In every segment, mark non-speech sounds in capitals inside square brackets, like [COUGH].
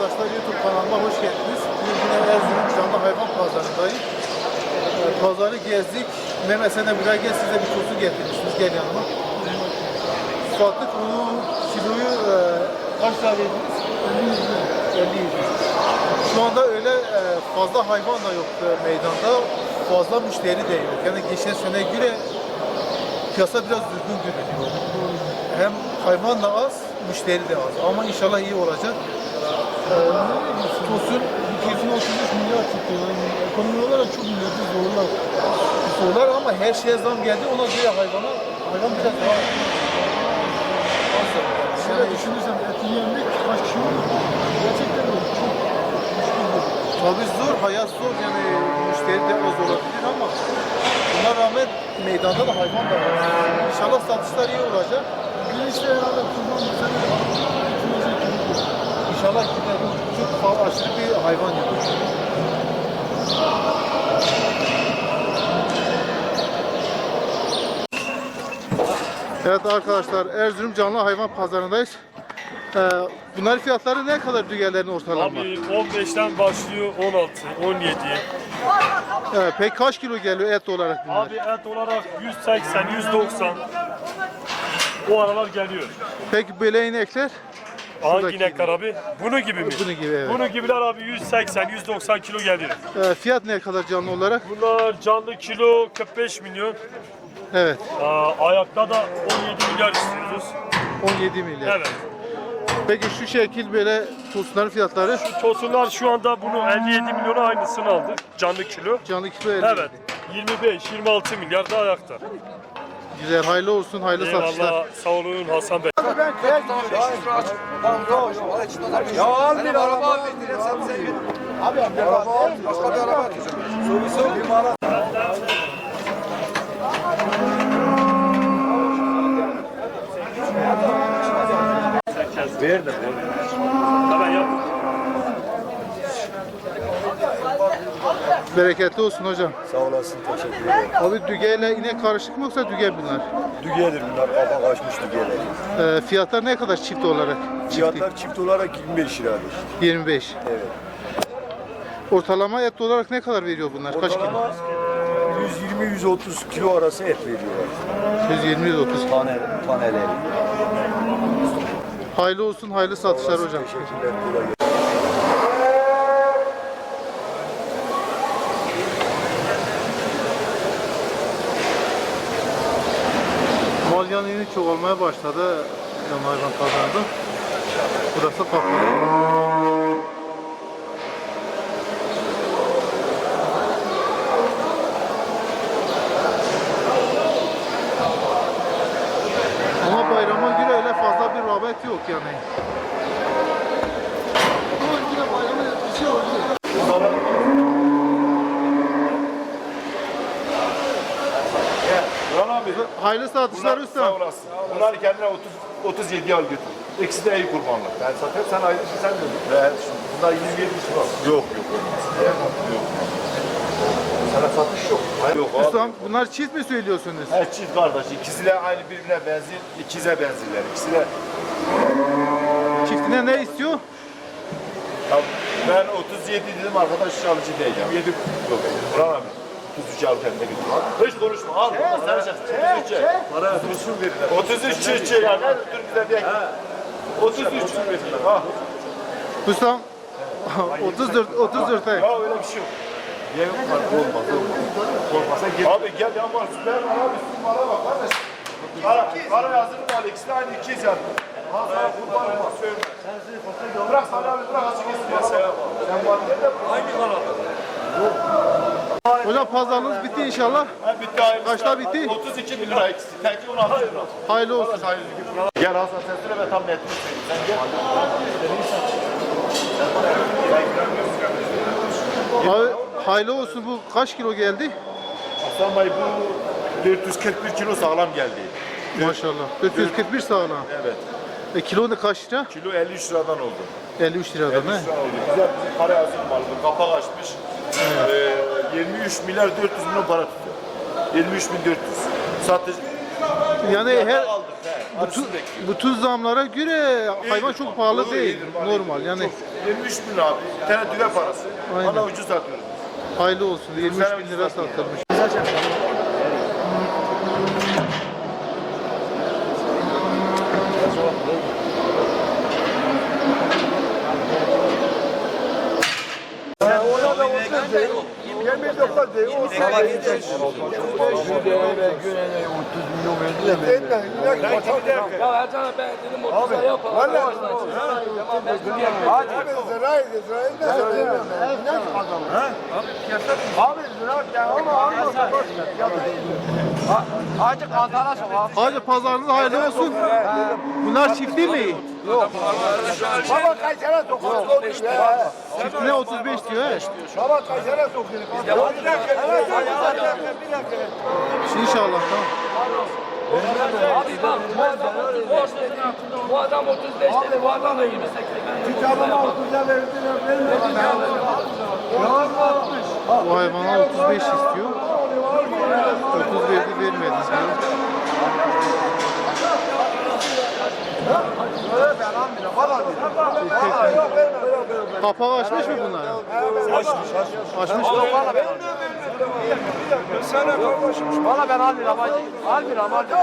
arkadaşlar YouTube kanalıma hoş geldiniz. Bugün Erzurum canlı hayvan pazarındayız. Ee, Pazarı gezdik. Mehmet sen de buraya gel size bir tozu getirmişsiniz. Gel yanıma. Sattık bunu kiloyu e, kaç lira verdiniz? 50 lira. Şu anda öyle e, fazla hayvan da yok e, meydanda. Fazla müşteri de yok. Yani geçen sene göre piyasa biraz düzgün görünüyor. Hem hayvan da az, müşteri de az. Ama inşallah iyi olacak. Tosun 235 milyar çıktı. Yani ekonomi olarak çok milleti zorlar. sorular ama her şeye zam geldi. Ona göre hayvana, hayvan biraz daha. Şöyle düşünürsen eti yemek kaç kişi olur? Gerçekten de çok tabii zor, hayat zor. Yani müşteri de az olabilir ama buna rağmen meydanda da hayvan da var. İnşallah satışlar iyi olacak. bir işte herhalde kurban bu sene 200 kilo. İnşallah gider. Aşırı bir hayvan yok. Evet arkadaşlar Erzurum canlı hayvan pazarındayız. Ee, bunların fiyatları ne kadar düğerlerin ortalama? Abi 15'ten başlıyor 16, 17. Evet, peki kaç kilo geliyor et olarak bunlar? Abi et olarak 180, 190. O aralar geliyor. Peki böyle inekler? Hangi Şuradaki inekler abi? Bunu gibi mi? Bunun gibi evet. Bunu gibiler abi 180, 190 kilo geliyor. Ee, fiyat ne kadar canlı olarak? Bunlar canlı kilo 45 milyon. Evet, Aa, ayakta da 17 milyar istiyoruz. 17 milyar. Evet. Peki şu şekil böyle tosunların fiyatları? Tosunlar şu anda bunu 57 milyona aynısını aldık. Canlı kilo. Canlı kilo 50. Evet. 25-26 milyar da ayakta. Güzel, hayırlı olsun, hayırlı satışlar. Eyvallah. Sağ olun Hasan Bey. Ya al bir araba al. Abi araba al. Başka bir araba atacağım. Verdim. Hemen yap. Bereketli olsun hocam. Sağ olasın teşekkür ederim. Abi dügeyle inek karışık mı yoksa düge bunlar? Dügedir bunlar kafa kaçmış dügeler. Ee, fiyatlar ne kadar çift olarak? Fiyatlar çift olarak 25 liradır. 25. Evet. Ortalama et olarak ne kadar veriyor bunlar? Kaç kilo? Ortalama 120-130 kilo arası et veriyorlar. 120 130. Tane, taneleri. Hayırlı olsun, hayırlı satışlar hocam. Teşekkürler. Kolay gelsin. Mal yanını çok olmaya başladı yan hayvan pazarında. Burası kapalı. Ama bayrama göre öyle fazla bir rağbet yok yani. Ama yine bayramın etkisi oluyor. Burhan abi. Hayırlı satışlar Bunlar, usta. sağ olasın. Bunlar kendine 30 37 al götür. İkisi de iyi kurbanlar. Ben satayım sen ayrı şey sen diyorsun. Ve bunlar 120 var. Yok yok olmaz. Yok. Sana satış yok. Hayır, yok abi. Bunlar çift mi söylüyorsunuz? Her çift kardeş. İkisi de aynı birbirine benziyor. İkize benzirler. İkisi de Çiftine ne istiyor? ya ben 37 dedim arkadaş alıcı değil. 27 yok. Burhan abi. 33 al kendine götür. Al. Hiç konuşma. Al. Sen sen. 33. Para dursun verirler. 33 çiftçi yani. Bize bir 33 verirler. Ha. Ustam 34 34 ay. Ya öyle bir şey yok. Yemek farkı olmaz, olmaz. Olmazsa gel. Abi gel yan var, süper var abi, süper bak kardeş. Para, para yazılı var, ikisi aynı ikiz yazdı. Ha sana kurban olmaz, söyle. Bırak sana abi, bırak açık etsin ya sen. Var? Hangi kanal? Hocam pazarlığınız bitti inşallah. Ha bitti hayırlı. Kaçta bitti? 32 bin lira ikisi. Teki 16 bin lira. Hayırlı olsun. Hayırlı gün. Gel Hasan sen söyle ben tam net söyleyeyim. Sen gel. Abi hayırlı olsun bu kaç kilo geldi? Hasan Bey bu 441 kilo sağlam geldi. Maşallah. 441 sağlam. Evet. E, kilo ne kaç lira? Kilo 53 liradan oldu. 53 liradan 53 he. lira oldu. Güzel bizim para yazılı malı. Kapak açmış. Ee, 23 milyar 400 milyon para tutuyor. 23 bin 400. Satıcı Yani her aldık he. bütün, bütün zamlara göre hayvan çok pahalı değil. Normal yani 23 bin lira abi. Bir tane düve parası. Aynen. Valla ucuz satıyoruz. hayırlı olsun. 23 bin lira satılmış. Ona da 30 değil. 29 değil. O sana gidecek. Ya Ercan abi ben dedim 30'a yapalım. Valla. Hadi. Abi ziraat, ziraat ne satıyor? Abi Hacı kantara sok. Hacı pazarınız hayırlı olsun. Bunlar çiftli mi? Baba kaç sene sokuyor? Ya. Çiftine 35 diyor. Baba kaç sene sokuyor? Bir dakika, bir dakika. İnşallah tamam. Abi bak bu adam 30 borç dedi. Bu adam 35 dedi. Bu adam da 28 dedi. Kitabımı altıza verdiler, vermediler. Bu hayvana 35 istiyor. 30 verdi vermedi. Kapağı açmış mı bunlar? Açmış. Valla ben almıyorum hacı. Almıyorum hacı.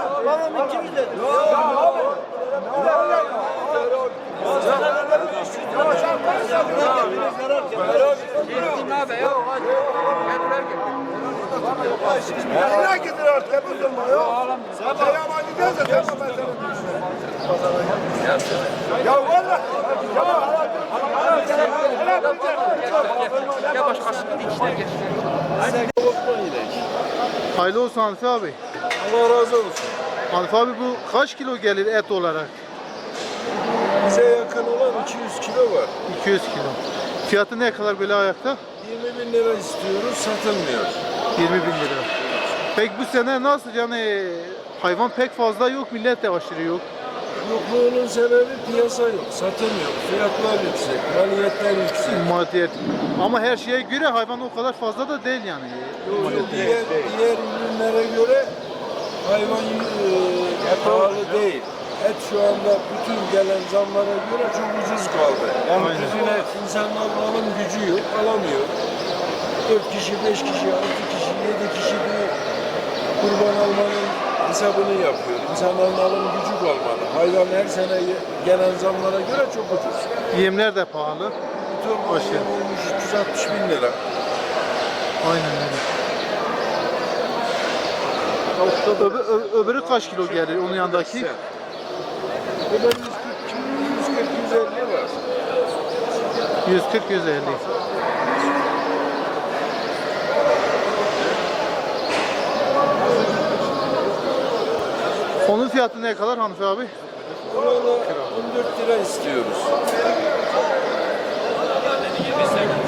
Nereye gidiyor artık? Uzunma yok. Sen yabancı değilsin, tamam ben sana Ya valla. Ya başkasının ikişine geç. Hayırlı olsun Hanifi abi. Allah razı olsun. Hanifi abi bu kaç kilo gelir et olarak? Bize yakın olan 200 kilo var. 200 kilo. Fiyatı ne kadar böyle ayakta? 20 bin lira istiyoruz, satılmıyor. 20 bin lira. Peki bu sene nasıl yani hayvan pek fazla yok, millet de aşırı yok. Yokluğunun sebebi piyasa yok, satım yok. Fiyatlar yüksek, maliyetler yüksek. Maddiyet. Ama her şeye göre hayvan o kadar fazla da değil yani. Diğer, diğer ürünlere göre hayvan e, pahalı değil. Et şu anda bütün gelen zamlara göre çok ucuz kaldı. Yani Aynen. bütün et insanların alım gücü yok, alamıyor. 4 kişi, 5 kişi, 6 kişi, 7 kişi bir kurban almanın hesabını yapıyor. İnsanların alım gücü kalmadı. Hayvan her sene gelen zamlara göre çok ucuz. Yemler de pahalı. Torba Aşağı. yem olmuş 360 bin lira. Aynen öyle. Öbür, öbürü kaç kilo gelir onun yanındaki? Bu da 140, 140 150 var. 140 150. Onun fiyatı ne kadar Hanifi abi? Ona da 14 lira istiyoruz.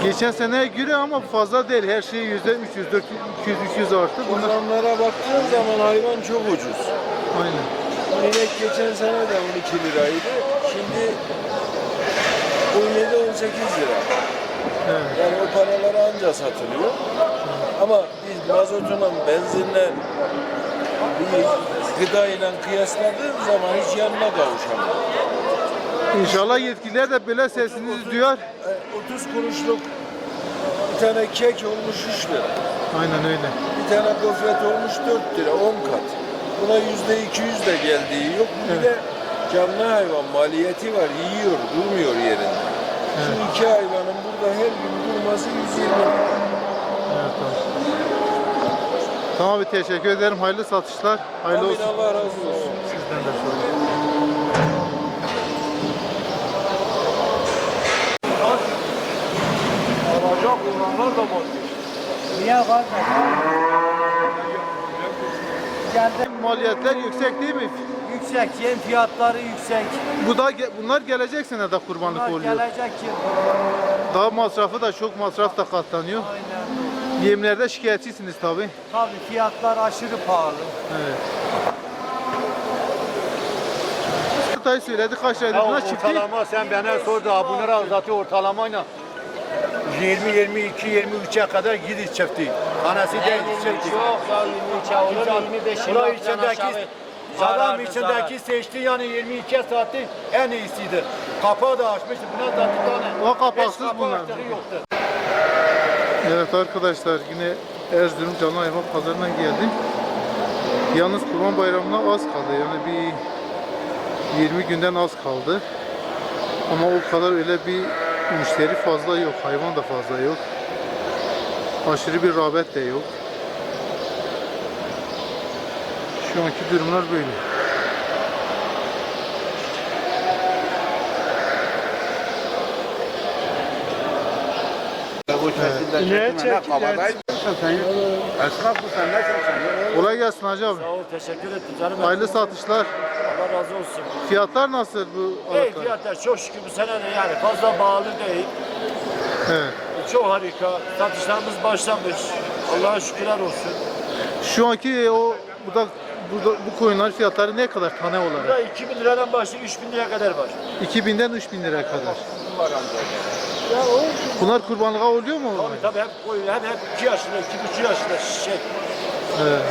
Geçen seneye göre ama fazla değil. Her şey yüzde 300, 400, 200, 300 arttı. Bunlar Bunlara baktığın zaman hayvan çok ucuz. aynen. İnek geçen sene de 12 liraydı. Şimdi 17-18 lira. Evet. Yani o paralara anca satılıyor. Ama biz mazotuna, benzinle bir gıda ile kıyasladığın zaman hiç yanına kavuşamıyor. İnşallah yetkililer de böyle sesinizi duyar. E, 30 kuruşluk bir tane kek olmuş 3 lira. Aynen öyle. Bir tane gofret olmuş 4 lira, 10 kat. Buna yüzde 200 de geldiği yok. Bir de canlı hayvan maliyeti var, yiyor, durmuyor yerinde. Şu iki hayvanın burada her gün durması 120 lira. Evet, tamam. Tamam abi teşekkür ederim. Hayırlı satışlar. Hayırlı Amin olsun. Allah razı olsun. Sizden de sağ olun. Maliyetler yüksek değil mi? Yüksek, yem fiyatları yüksek. Bu da bunlar gelecek sene de kurbanlık Bunlar oluyor. gelecek yıl. Daha masrafı da çok masraf da katlanıyor. Aynen. Yemlerde şikayetçisiniz tabi. Tabii fiyatlar aşırı pahalı. Evet. Kıtayı söyledi kaç liraydı Ya bunlar çifti? ortalama sen bana sordu ha bunları zaten ortalamayla 20 22 23'e kadar gidiyor çifti. Tanesi değil çifti. Yok ya 23 olur 25 Buna içindeki Adam içindeki seçti yani 22 saati en iyisidir. Kapağı da açmıştı. Buna da bir tane. O kapaksız bunlar. yoktu. Evet arkadaşlar yine Erzurum Canlı Hayvan Pazarı'na geldim. Yalnız Kurban Bayramı'na az kaldı. Yani bir 20 günden az kaldı. Ama o kadar öyle bir müşteri fazla yok. Hayvan da fazla yok. Aşırı bir rağbet de yok. Şu anki durumlar böyle. İleri çek, ileri. Esnaf bu sen ne sen? Kolay gelsin Hacı abi. Sağ ol, teşekkür ettim canım. Hayırlı satışlar. Allah razı olsun. Fiyatlar nasıl bu İyi fiyatlar çok şükür bu sene de yani fazla bağlı değil. Evet. Çok harika. Satışlarımız başlamış. Allah'a şükürler olsun. Şu anki o burada burada bu koyunlar fiyatları ne kadar tane olarak? Burada 2000 liradan başlıyor 3000 liraya kadar var. 2000'den 3000 liraya kadar. Bunlar kurbanlığa oluyor mu? Tabii tabii hep koyun hep hep 2 yaşında 2,5 yaşında şey. Evet.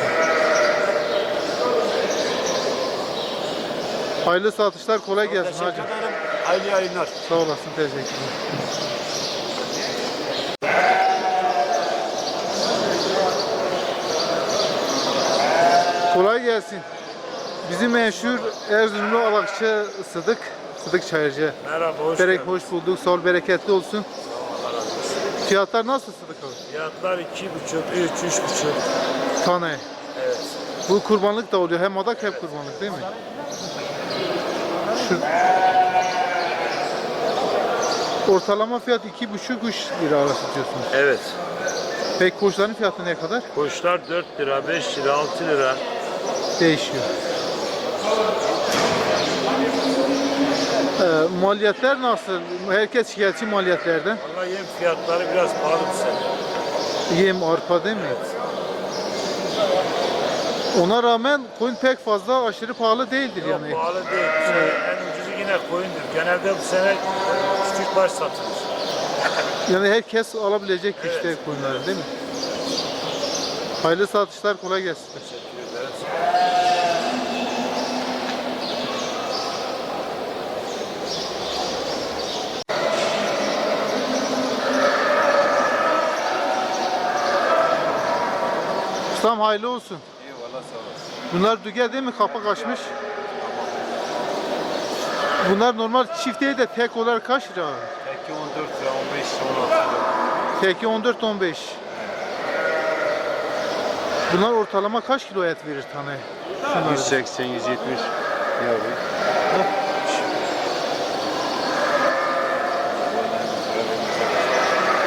Hayırlı satışlar kolay gelsin Teşekkür hacı. ederim. Hayırlı yayınlar. Sağ olasın teşekkürler. Kolay gelsin. Bizim meşhur Erzurumlu Alakçı Sıdık, Sıdık Çayırcı. Merhaba, hoş Berek geldin. hoş bulduk. Sağ ol, bereketli olsun. Fiyatlar nasıl Sıdık abi? Fiyatlar iki buçuk, üç, üç buçuk. Tane. Evet. Bu kurbanlık da oluyor. Hem adak hem kurbanlık değil mi? Şu... Ortalama fiyat iki buçuk üç lira arası diyorsunuz. Evet. Peki koçların fiyatı ne kadar? Koçlar 4 lira, 5 lira, 6 lira. Değişiyor. Ee, maliyetler nasıl? Herkes şikayetçi maliyetlerden. Valla yem fiyatları biraz pahalı bu sene. Yem, arpa değil mi? Ona rağmen koyun pek fazla aşırı pahalı değildir Yok yani. pahalı değil. Sene en ucuzu yine koyundur. Genelde bu sene küçük baş satılır. [LAUGHS] Yani herkes alabilecek işte koyunları değil mi? Hayırlı satışlar kolay gelsin. Teşekkür ederiz. Ustam hayırlı olsun. Eyvallah sağ olasın. Bunlar düge değil mi? Kapak açmış. Bunlar normal çift değil de tek olarak kaç lira? Peki 14 lira, 15 lira, 16 lira. Teki 14-15. Bunlar ortalama kaç kilo et verir tane? Şunlar. 180, 170. Yavrum.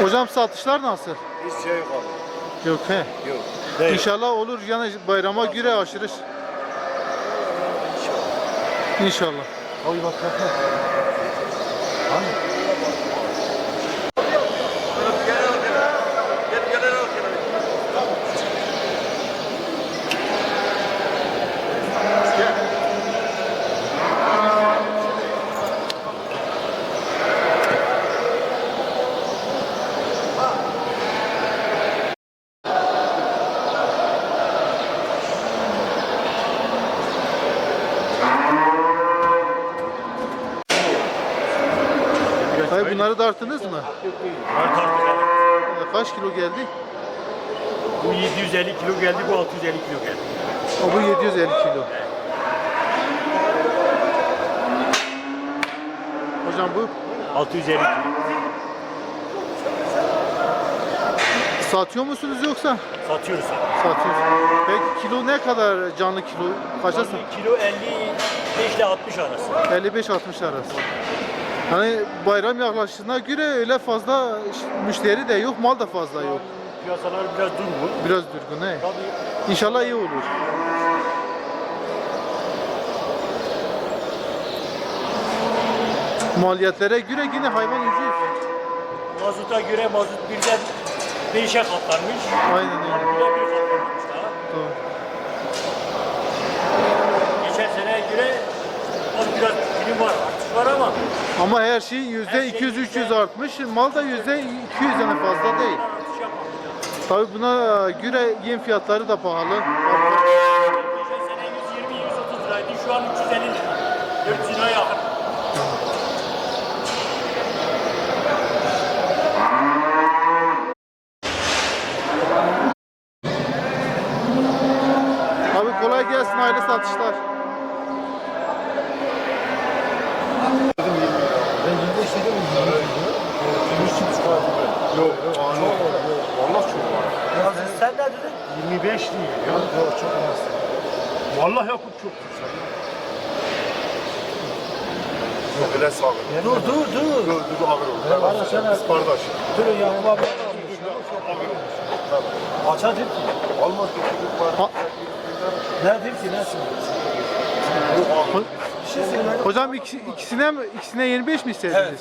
Hocam satışlar nasıl? Hiç şey yok abi. Yok he. Yok. İnşallah olur yani bayrama göre aşırı. İnşallah. Hayır bunları darttınız mı? Var tarttık evet. Kaç kilo geldi? Bu 750 kilo geldi, bu 650 kilo geldi. O bu 750 kilo. Hocam bu 650 kilo. satıyor musunuz yoksa? Satıyoruz. Satıyoruz. Peki kilo ne kadar canlı kilo? Kaça sat? Canlı kilo 55 ile 60 arası. 55-60 arası. Hani bayram yaklaştığına göre öyle fazla müşteri de yok, mal da fazla yok. Piyasalar biraz durgun. Biraz durgun he. Tabii İnşallah iyi olur. Maliyetlere göre yine hayvan ucuz. mazuta göre mazut birden 5'e katlanmış. Aynen öyle. Harbiye bir katlanmış daha. Doğru. Geçen seneye göre az biraz bilim var, artış var ama Ama her şey yüzde 200-300 artmış. Mal da yüzde 200 yani fazla değil. Tabii buna göre yem fiyatları da pahalı. Geçen sene 120-130 liraydı. şu an 350 lira. 400 liraya yakın. Abi kolay gelsin hayırlı satışlar. Ben 25 dedim mi? 23 Yok, çok. Vallahi çok var. Sen ne dedin? 25 değil ya. Yok, çok az. Vallahi Yakup çok güzel. Yok, öyle sağ ol. Dur dur dur. Dur, dur, ağır olur. Bana sen Biz kardeş. Durun Yakup abi. Aça değil ki. Almaz götürdük var. Ne değil ki nasıl? Bir şey söyle. Hocam ikisi, ikisine mi- ikisine 25 mi istediniz? Evet.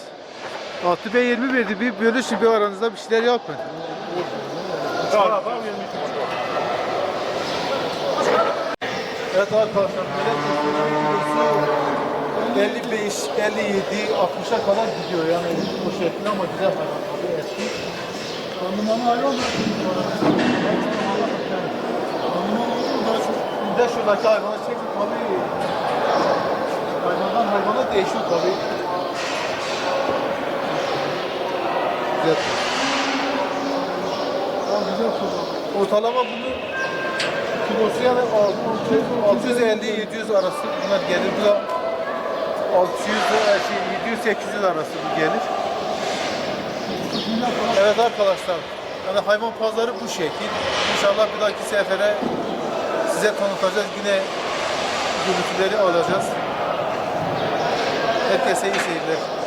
Altı Bey 20 verdi. Bir bölüşün bir aranızda bir şeyler yapın. Tamam. Evet arkadaşlar böyle kilosu 55, 57, 60'a kadar gidiyor yani poşetli ama güzel? Randıman olur mu? Daha çok. Bir de şuradaki hayvanı çekin tabii. Hayvandan hayvana değişiyor tabii. Güzel. Tamam güzel soru. Ortalama bunun kilosu yani 650-700 arası bunlar gelir. Bu da 600 şey, 700-800 arası bu gelir. Evet arkadaşlar. Yani hayvan pazarı bu şekil. İnşallah bir dahaki sefere size tanıtacağız. Yine görüntüleri alacağız. Herkese iyi seyirler.